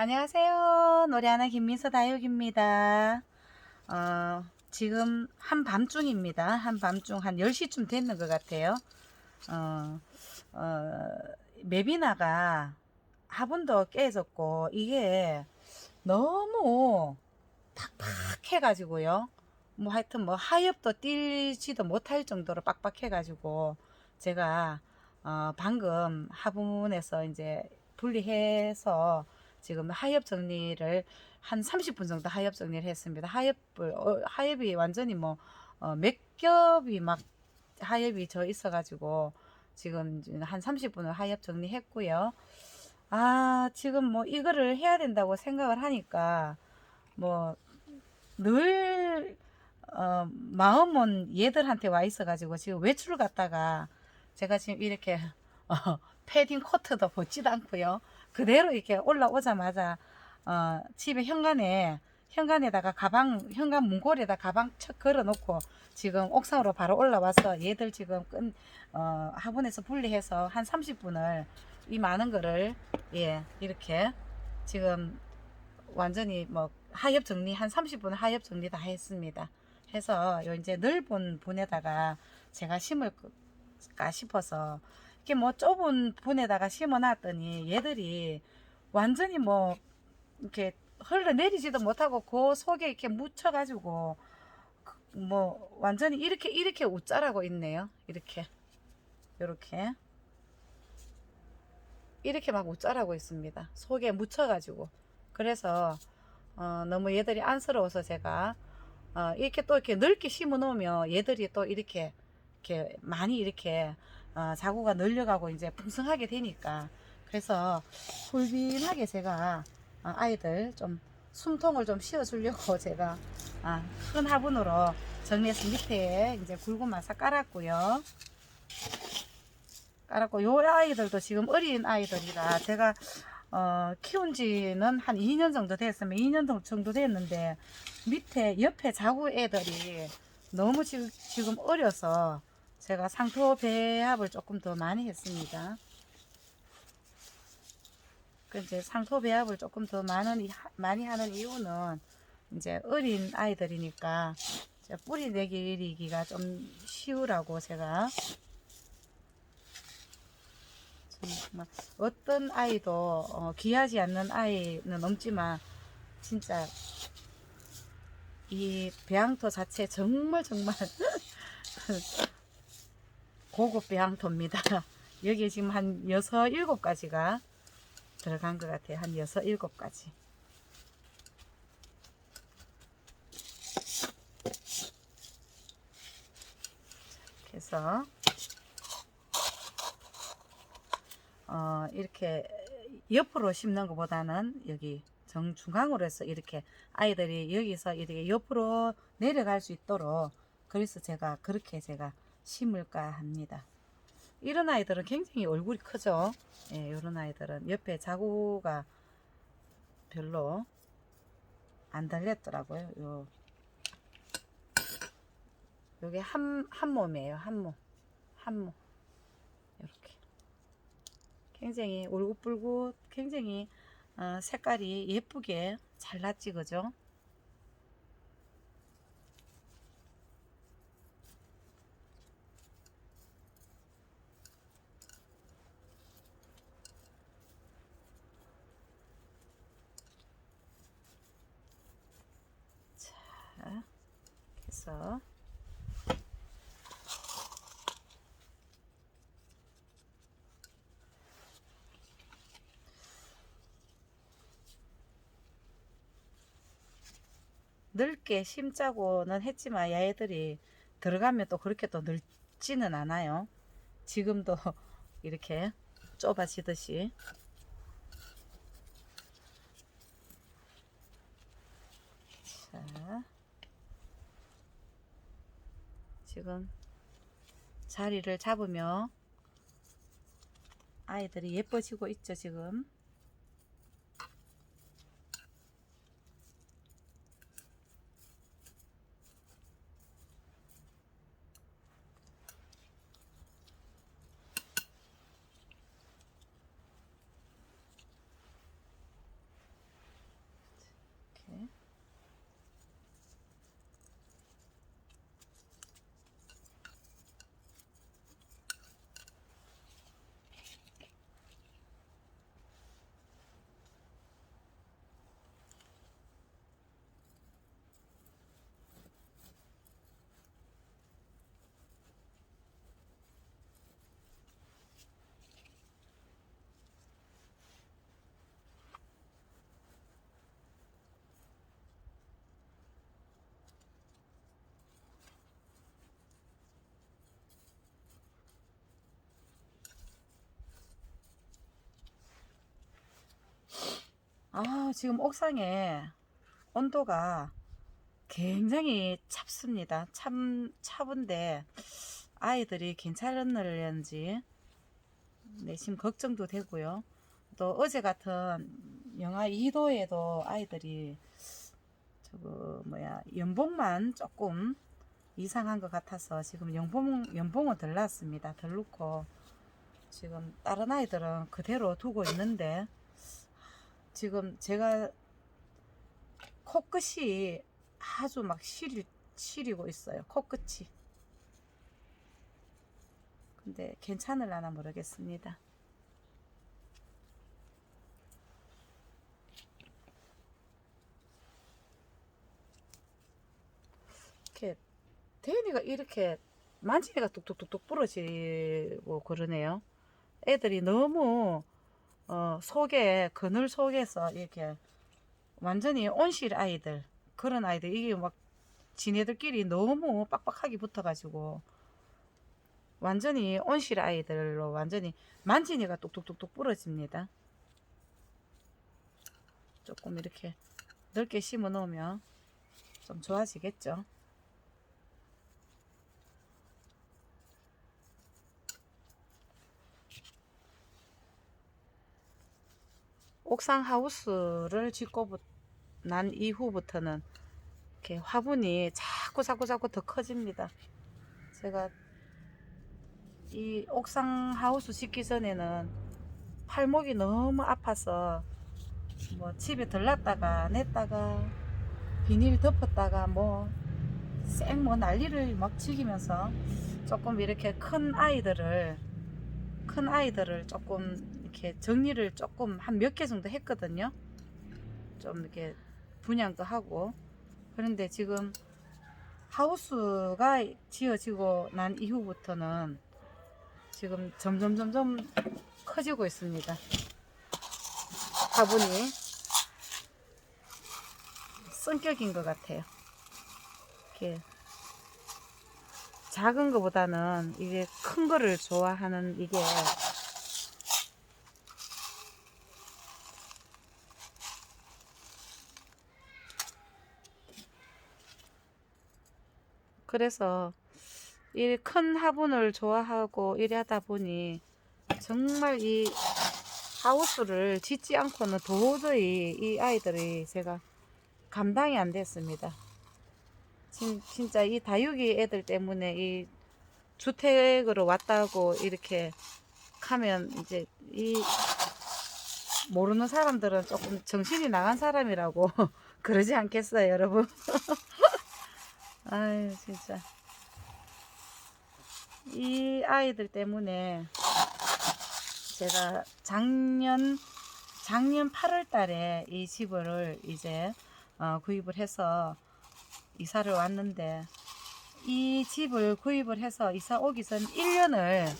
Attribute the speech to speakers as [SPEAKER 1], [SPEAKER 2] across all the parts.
[SPEAKER 1] 안녕하세요. 노래하는 김민서 다육입니다. 어, 지금 한밤중입니다. 한밤중 한 10시쯤 됐는 것 같아요. 어, 어, 메비나가 화분도 깨졌고 이게 너무 팍팍해가지고요. 뭐 하여튼 뭐 하엽도 뛸지도 못할 정도로 빡빡해가지고 제가 어, 방금 화분에서 이제 분리해서 지금 하엽 정리를 한 30분 정도 하엽 정리를 했습니다. 하엽을 어, 하엽이 완전히 뭐 어, 몇 겹이 막 하엽이 져 있어 가지고 지금 이제 한 30분을 하엽 정리했고요. 아 지금 뭐 이거를 해야 된다고 생각을 하니까 뭐늘 어, 마음은 얘들한테 와 있어가지고 지금 외출을 갔다가 제가 지금 이렇게 어, 패딩 코트도 벗지도 않고요. 그대로 이렇게 올라오자마자 어, 집에 현관에 현관에다가 가방 현관 문고리에다 가방 척 걸어놓고 지금 옥상으로 바로 올라와서 얘들 지금 끈 어, 화분에서 분리해서 한 30분을 이 많은 거를 예 이렇게 지금 완전히 뭐 하엽 정리 한 30분 하엽 정리 다 했습니다. 해서 요 이제 넓은 분에다가 제가 심을까 싶어서 이렇게 뭐 좁은 분에다가 심어놨더니 얘들이 완전히 뭐 이렇게 흘러내리지도 못하고 그 속에 이렇게 묻혀가지고 그뭐 완전히 이렇게 이렇게 웃자라고 있네요. 이렇게 이렇게 이렇게 막 웃자라고 있습니다. 속에 묻혀가지고 그래서 어, 너무 얘들이 안쓰러워서 제가 어, 이렇게 또 이렇게 넓게 심어 놓으면 얘들이 또 이렇게 이렇게 많이 이렇게 어, 자구가 늘려가고 이제 풍성하게 되니까 그래서 훌빈하게 제가 어, 아이들 좀 숨통을 좀 씌워주려고 제가 아, 큰 화분으로 정리해서 밑에 이제 굵은 마사 깔았고요. 깔았고 요 아이들도 지금 어린 아이들이라 제가 어, 키운 지는 한 2년 정도 됐으면 2년 정도 됐는데 밑에 옆에 자구 애들이 너무 지금, 지금 어려서 제가 상토 배합을 조금 더 많이 했습니다. 그 이제 상토 배합을 조금 더 많은, 이- 많이 하는 이유는 이제 어린 아이들이니까 뿌리 내기가 좀 쉬우라고 제가 어떤 아이도 어, 귀하지 않는 아이는 없지만 진짜 이 배양토 자체 정말 정말 고급 배양토입니다. 여기 지금 한 여섯 일곱 가지가 들어간 것 같아요. 한 여섯 일곱 가지. 그래서 어, 이렇게 옆으로 심는 것보다는 여기 정중앙으로 해서 이렇게 아이들이 여기서 이렇게 옆으로 내려갈 수 있도록 그래서 제가 그렇게 제가 심을까 합니다. 이런 아이들은 굉장히 얼굴이 크죠. 예, 이런 아이들은 옆에 자구가 별로 안 달렸더라고요. 요 요게 한, 한 몸이에요. 한 몸. 한 몸. 이렇게. 굉장히 울긋불긋 굉장히 어, 색깔이 예쁘게 잘 났지 그죠? 자, 그래서 넓게 심자고는 했지만 얘들이 들어가면 또 그렇게 또 넓지는 않아요. 지금도 이렇게 좁아지듯이. 자, 지금 자리를 잡으며 아이들이 예뻐지고 있죠, 지금. 아, 지금 옥상에 온도가 굉장히 찹습니다. 참, 차분데 아이들이 괜찮을런지 내심 걱정도 되고요. 또 어제 같은 영하 2도에도 아이들이 저거 뭐야 연봉만 조금 이상한 것 같아서 지금 연봉 연봉은 덜 났습니다. 덜 넣고 지금 다른 아이들은 그대로 두고 있는데 지금 제가 코끝이 아주 막 시리, 시리고 있어요. 코끝이. 근데 괜찮을라나 모르겠습니다. 이렇게 태연이가 이렇게 만지니까 뚝뚝뚝뚝 부러지고 그러네요. 애들이 너무 어, 속에 그늘 속에서 이렇게 완전히 온실 아이들 그런 아이들 이게 막 지네들끼리 너무 빡빡하게 붙어가지고 완전히 온실 아이들로 완전히 만지니까 뚝뚝뚝뚝 부러집니다. 조금 이렇게 넓게 심어 놓으면 좀 좋아지겠죠. 옥상 하우스를 짓고 부- 난 이후부터는 이렇게 화분이 자꾸 자꾸 자꾸 더 커집니다. 제가 이 옥상 하우스 짓기 전에는 팔목이 너무 아파서 뭐 집에 들렀다가 냈다가 비닐 덮었다가 뭐 쌩뭐 난리를 막 즐기면서 조금 이렇게 큰 아이들을 큰 아이들을 조금 이렇게 정리를 조금 한 몇 개 정도 했거든요. 좀 이렇게 분양도 하고 그런데 지금 하우스가 지어지고 난 이후부터는 지금 점점 점점 커지고 있습니다. 화분이 성격인 것 같아요. 이렇게 작은 것보다는 이게 큰 거를 좋아하는 이게 그래서 이 큰 화분을 좋아하고 이러다 보니 정말 이 하우스를 짓지 않고는 도저히 이 아이들이 제가 감당이 안 됐습니다. 진, 진짜 이 다육이 애들 때문에 이 주택으로 왔다고 이렇게 하면 이제 이 모르는 사람들은 조금 정신이 나간 사람이라고 그러지 않겠어요, 여러분? 아유, 진짜. 이 아이들 때문에 제가 작년, 작년 8월 달에 이 집을 이제 어, 구입을 해서 이사를 왔는데 이 집을 구입을 해서 이사 오기 전 1년을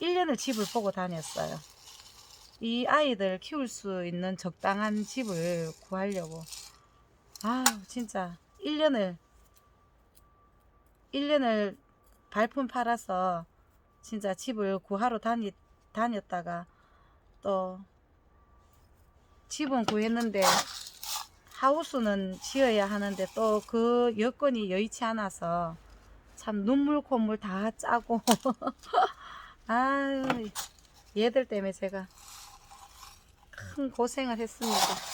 [SPEAKER 1] 1년을 집을 보고 다녔어요. 이 아이들 키울 수 있는 적당한 집을 구하려고 아 진짜 1년을 1년을 발품 팔아서 진짜 집을 구하러 다니, 다녔다가 또 집은 구했는데 하우스는 지어야 하는데 또 그 여건이 여의치 않아서 참 눈물 콧물 다 짜고 아유 얘들 때문에 제가 큰 고생을 했습니다.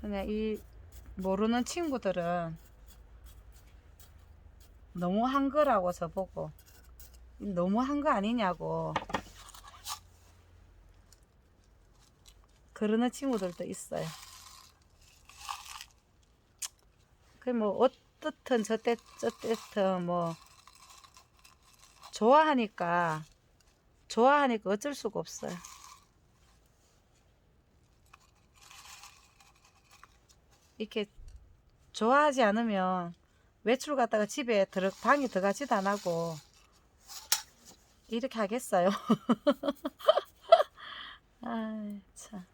[SPEAKER 1] 그냥 이 모르는 친구들은 너무 한 거라고 저보고 너무 한 거 아니냐고 그러는 친구들도 있어요. 그뭐 어떻든 저때 저때든 뭐 좋아하니까 좋아하니까 어쩔 수가 없어요. 이렇게 좋아하지 않으면 외출 갔다가 집에 들 방에 들어가지도 안 하고 이렇게 하겠어요. 아, 참.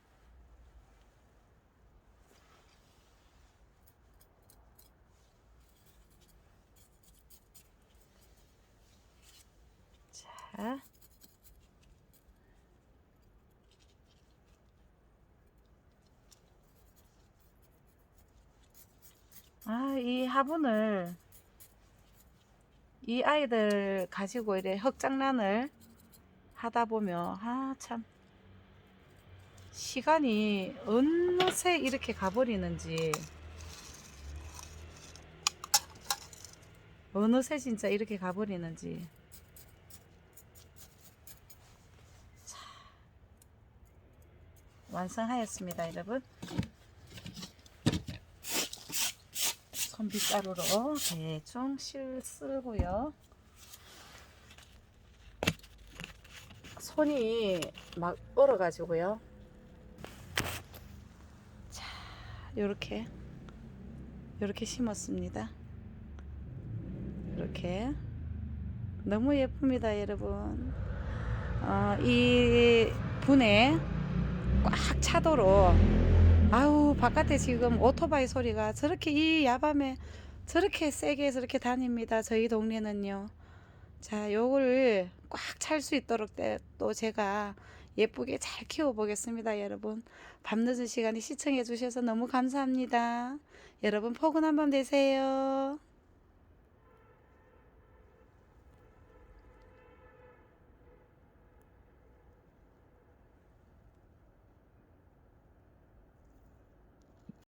[SPEAKER 1] 자. 아, 이 화분을 이 아이들 가지고 이래 흙장난을 하다 보면 아, 참. 시간이 어느새 이렇게 가버리는지. 어느새 진짜 이렇게 가버리는지. 자, 완성하였습니다 여러분 손빗가루로 대충 실 쓰고요. 손이 막 얼어가지고요. 자 요렇게 요렇게 심었습니다. 이렇게. 너무 예쁩니다 여러분. 어, 이 분에 꽉 차도록 아우 바깥에 지금 오토바이 소리가 저렇게 이 야밤에 저렇게 세게 저렇게 다닙니다 저희 동네는요. 자 요거를 꽉 찰 수 있도록 때- 또 제가 예쁘게 잘 키워 보겠습니다 여러분. 밤늦은 시간에 시청해 주셔서 너무 감사합니다. 여러분 포근한 밤 되세요